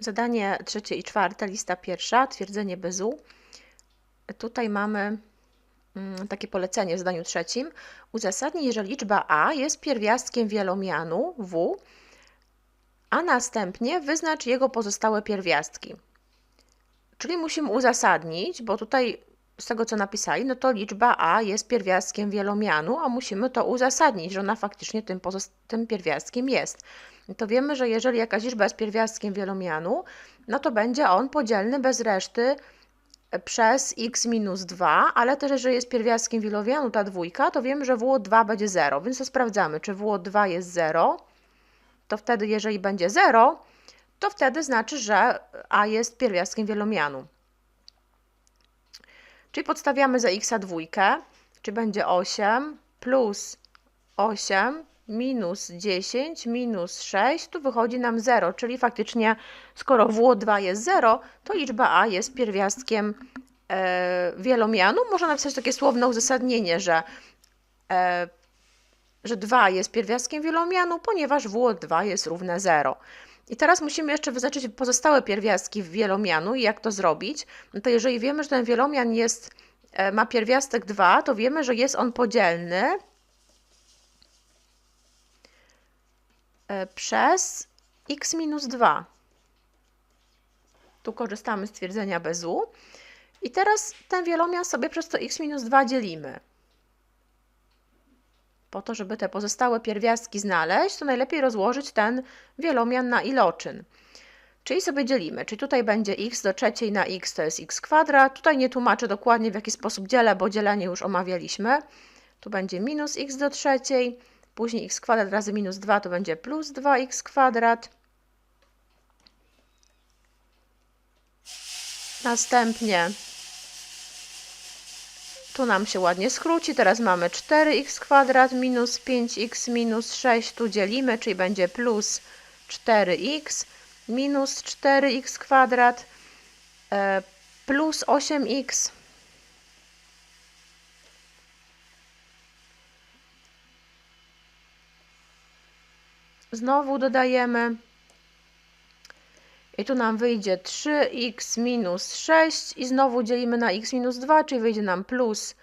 Zadanie trzecie i czwarte, lista pierwsza, twierdzenie bez U. Tutaj mamy mm, takie polecenie w zdaniu trzecim. Uzasadnij, że liczba a jest pierwiastkiem wielomianu w, a następnie wyznacz jego pozostałe pierwiastki. Czyli musimy uzasadnić, bo tutaj z tego co napisali, no to liczba a jest pierwiastkiem wielomianu, a musimy to uzasadnić, że ona faktycznie tym, tym pierwiastkiem jest. To wiemy, że jeżeli jakaś liczba jest pierwiastkiem wielomianu, no to będzie on podzielny bez reszty przez x minus 2, ale też jeżeli jest pierwiastkiem wielomianu ta dwójka, to wiemy, że w 2 będzie 0, więc to sprawdzamy, czy w 2 jest 0, to wtedy jeżeli będzie 0, to wtedy znaczy, że a jest pierwiastkiem wielomianu. Czyli podstawiamy za x dwójkę, czy będzie 8 plus 8 minus 10 minus 6, tu wychodzi nam 0, czyli faktycznie skoro w2 jest 0, to liczba a jest pierwiastkiem e, wielomianu. Można napisać takie słowne uzasadnienie, że, e, że 2 jest pierwiastkiem wielomianu, ponieważ w2 jest równe 0. I teraz musimy jeszcze wyznaczyć pozostałe pierwiastki wielomianu i jak to zrobić. No to jeżeli wiemy, że ten wielomian jest, e, ma pierwiastek 2, to wiemy, że jest on podzielny e, przez x minus 2. Tu korzystamy z twierdzenia bez u. I teraz ten wielomian sobie przez to x minus 2 dzielimy po to, żeby te pozostałe pierwiastki znaleźć, to najlepiej rozłożyć ten wielomian na iloczyn. Czyli sobie dzielimy, czyli tutaj będzie x do trzeciej na x to jest x kwadrat. Tutaj nie tłumaczę dokładnie w jaki sposób dzielę, bo dzielenie już omawialiśmy. Tu będzie minus x do trzeciej, później x kwadrat razy minus 2 to będzie plus 2x kwadrat. Następnie tu nam się ładnie skróci. Teraz mamy 4x kwadrat minus 5x minus 6. Tu dzielimy, czyli będzie plus 4x minus 4x kwadrat e, plus 8x Znowu dodajemy i tu nam wyjdzie 3x minus 6 i znowu dzielimy na x minus 2, czyli wyjdzie nam plus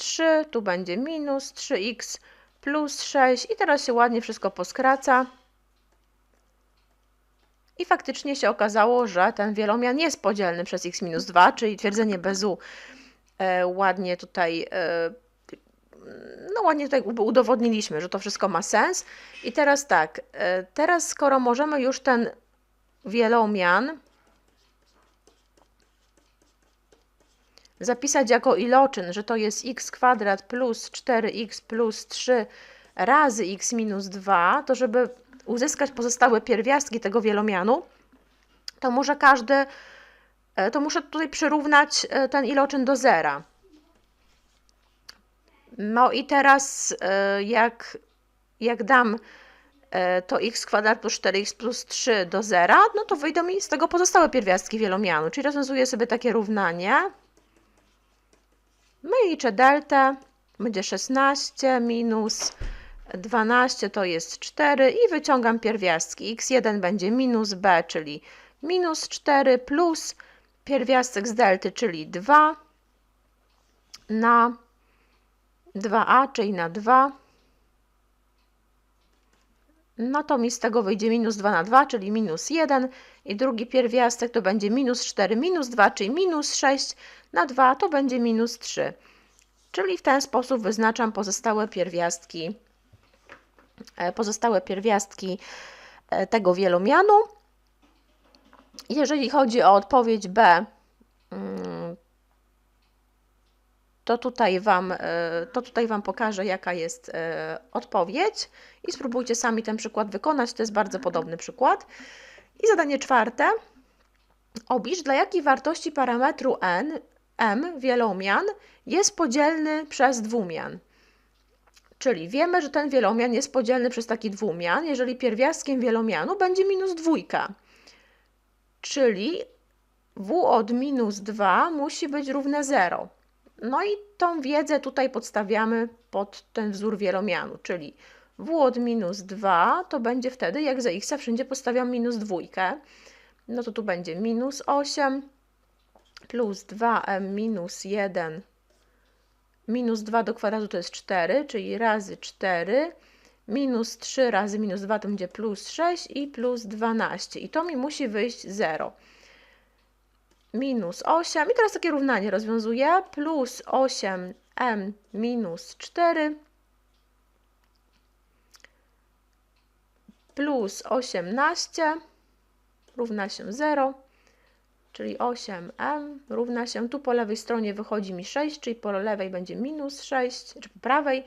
3, tu będzie minus 3x plus 6 i teraz się ładnie wszystko poskraca. I faktycznie się okazało, że ten wielomian jest podzielny przez x minus 2, czyli twierdzenie bez u e, ładnie tutaj e, no ładnie tutaj udowodniliśmy, że to wszystko ma sens. I teraz tak, e, teraz skoro możemy już ten wielomian zapisać jako iloczyn, że to jest x kwadrat plus 4x plus 3 razy x minus 2, to żeby uzyskać pozostałe pierwiastki tego wielomianu, to muszę każdy, e, to muszę tutaj przyrównać e, ten iloczyn do zera. No i teraz e, jak, jak dam to x kwadrat plus 4x plus 3 do zera, no to wyjdą mi z tego pozostałe pierwiastki wielomianu, czyli rozwiązuję sobie takie równanie. No i liczę delta, będzie 16 minus 12 to jest 4 i wyciągam pierwiastki. x1 będzie minus b, czyli minus 4 plus pierwiastek z delty, czyli 2 na 2a, czyli na 2 no to mi z tego wyjdzie minus 2 na 2, czyli minus 1 i drugi pierwiastek to będzie minus 4 minus 2, czyli minus 6 na 2 to będzie minus 3. Czyli w ten sposób wyznaczam pozostałe pierwiastki, e, pozostałe pierwiastki e, tego wielomianu. Jeżeli chodzi o odpowiedź B, mm, to tutaj Wam, e, to tutaj wam pokażę, jaka jest e, odpowiedź i spróbujcie sami ten przykład wykonać. To jest bardzo podobny przykład. I zadanie czwarte. Oblicz, dla jakiej wartości parametru n, m, wielomian, jest podzielny przez dwumian. Czyli wiemy, że ten wielomian jest podzielny przez taki dwumian, jeżeli pierwiastkiem wielomianu będzie minus dwójka. Czyli w od minus 2 musi być równe 0. No i tą wiedzę tutaj podstawiamy pod ten wzór wielomianu, czyli w od minus 2 to będzie wtedy, jak za x wszędzie postawiam minus dwójkę. no to tu będzie minus 8 plus 2m minus 1 minus 2 do kwadratu to jest 4, czyli razy 4 minus 3 razy minus 2 to będzie plus 6 i plus 12 i to mi musi wyjść 0 minus 8 i teraz takie równanie rozwiązuję. Plus 8m minus 4 plus 18 równa się 0, czyli 8m równa się, tu po lewej stronie wychodzi mi 6, czyli po lewej będzie minus 6, czy po prawej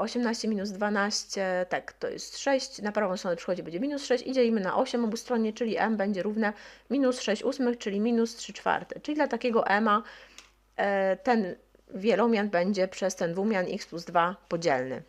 18 minus 12, tak, to jest 6, na prawą stronę przychodzi będzie minus 6 i dzielimy na 8 obustronnie, czyli m będzie równe minus 6 ósmych, czyli minus 3 czwarte. Czyli dla takiego m ten wielomian będzie przez ten dwumian x plus 2 podzielny.